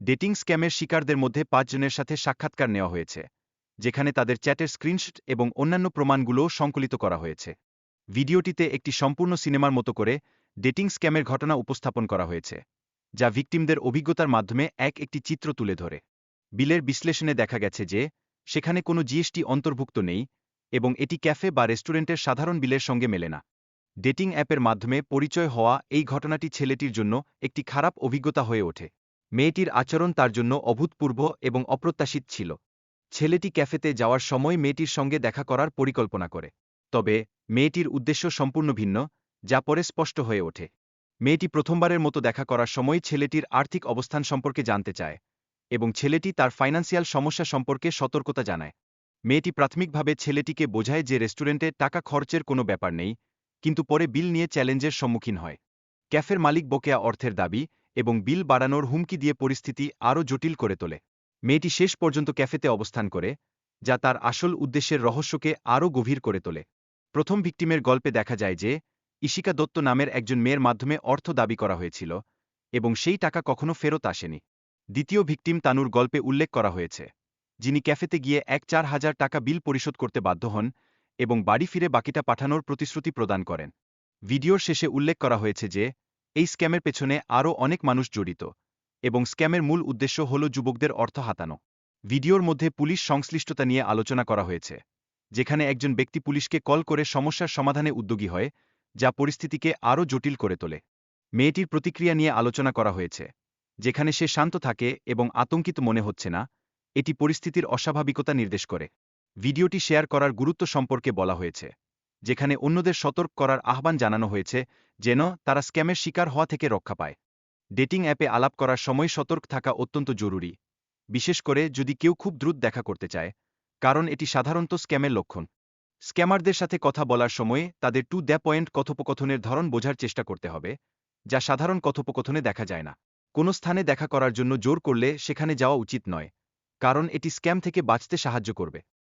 Dating স্ক্যামের শিকারদের মধ্যে পাঁচজনের সাথে সাক্ষাৎকার নেওয়া হয়েছে, যেখানে তাদের চ্যাটের স্ক্রিনশট এবং অন্যান্য প্রমাণগুলোও সংকলিত করা হয়েছে। ভিডিওটিতে একটি সম্পূর্ণ সিনেমার মতো করে ডেটিং স্ক্যামের ঘটনা উপস্থাপন করা হয়েছে, যা ভিকটিমদের অভিজ্ঞতার মাধ্যমে এক একটি চিত্র তুলে ধরে। বিলের বিশ্লেষণে দেখা গেছে যে, সেখানে কোনো জিএসটি অন্তর্ভুক্ত নেই এবং এটি ক্যাফে বা রেস্টুরেন্টের সাধারণ বিলের সঙ্গে মেলে না। ডেটিং অ্যাপের মাধ্যমে পরিচয় হওয়া এই ঘটনাটি ছেলেটির জন্য একটি খারাপ অভিজ্ঞতা হয়ে ওঠে। মেয়েটির আচরণ তার জন্য অভূতপূর্ব এবং অপ্রত্যাশিত ছিল। ছেলেটি ক্যাফেতে যাওয়ার সময় মেয়েটির সঙ্গে দেখা করার পরিকল্পনা করে। তবে মেয়েটির উদ্দেশ্য সম্পূর্ণ ভিন্ন, যা পরে স্পষ্ট হয়ে ওঠে। মেয়েটি প্রথমবারের মতো দেখা করার সময় ছেলেটির আর্থিক অবস্থান সম্পর্কে জানতে চায় এবং ছেলেটি তার ফাইন্যান্সিয়াল সমস্যা সম্পর্কে সতর্কতা জানায়। মেয়েটি প্রাথমিকভাবে ছেলেটিকে বোঝায় যে রেস্টুরেন্টে টাকা খরচের কোনো ব্যাপার নেই, কিন্তু পরে বিল নিয়ে চ্যালেঞ্জের সম্মুখীন হয়। ক্যাফের মালিক বকেয়া অর্থের দাবি এবং বিল বাড়ানোর হুমকি দিয়ে পরিস্থিতি আরও জটিল করে তোলে। মেয়েটি শেষ পর্যন্ত ক্যাফেতে অবস্থান করে, যা তার আসল উদ্দেশ্যের রহস্যকে আরও গভীর করে তোলে। প্রথম ভিকটিমের গল্পে দেখা যায় যে ইশিকা দত্ত নামের একজন মেয়ের মাধ্যমে অর্থ দাবি করা হয়েছিল এবং সেই টাকা কখনো ফেরত আসেনি। দ্বিতীয় ভিকটিম তানুর গল্পে উল্লেখ করা হয়েছে, যিনি ক্যাফেতে গিয়ে এক চার হাজার টাকা বিল পরিশোধ করতে বাধ্য হন এবং বাড়ি ফিরে বাকিটা পাঠানোর প্রতিশ্রুতি প্রদান করেন। ভিডিওর শেষে উল্লেখ করা হয়েছে যে এই স্ক্যামের পেছনে আরও অনেক মানুষ জড়িত এবং স্ক্যামের মূল উদ্দেশ্য হল যুবকদের অর্থ হাতানো। ভিডিওর মধ্যে পুলিশ সংশ্লিষ্টতা নিয়ে আলোচনা করা হয়েছে, যেখানে একজন ব্যক্তি পুলিশকে কল করে সমস্যার সমাধানে উদ্যোগী হয়, যা পরিস্থিতিকে আরও জটিল করে তোলে। মেয়েটির প্রতিক্রিয়া নিয়ে আলোচনা করা হয়েছে, যেখানে সে শান্ত থাকে এবং আতঙ্কিত মনে হচ্ছে না, এটি পরিস্থিতির অস্বাভাবিকতা নির্দেশ করে। ভিডিওটি শেয়ার করার গুরুত্ব সম্পর্কে বলা হয়েছে। যেখানে অন্যদের সতর্ক করার আহ্বান জানানো হয়েছে যেন তারা স্ক্যামের শিকার হওয়া থেকে রক্ষা পায়। ডেটিং অ্যাপে আলাপ করার সময় সতর্ক থাকা অত্যন্ত জরুরি। বিশেষ করে যদি কেউ খুব দ্রুত দেখা করতে চায়, কারণ এটি সাধারণত স্ক্যামের লক্ষণ। স্ক্যামারদের সাথে কথা বলার সময়ে তাদের টু দ্য পয়েন্ট কথোপকথনের ধরন বোঝার চেষ্টা করতে হবে, যা সাধারণ কথোপকথনে দেখা যায় না। কোনো স্থানে দেখা করার জন্য জোর করলে সেখানে যাওয়া উচিত নয়, কারণ এটি স্ক্যাম থেকে বাঁচতে সাহায্য করবে।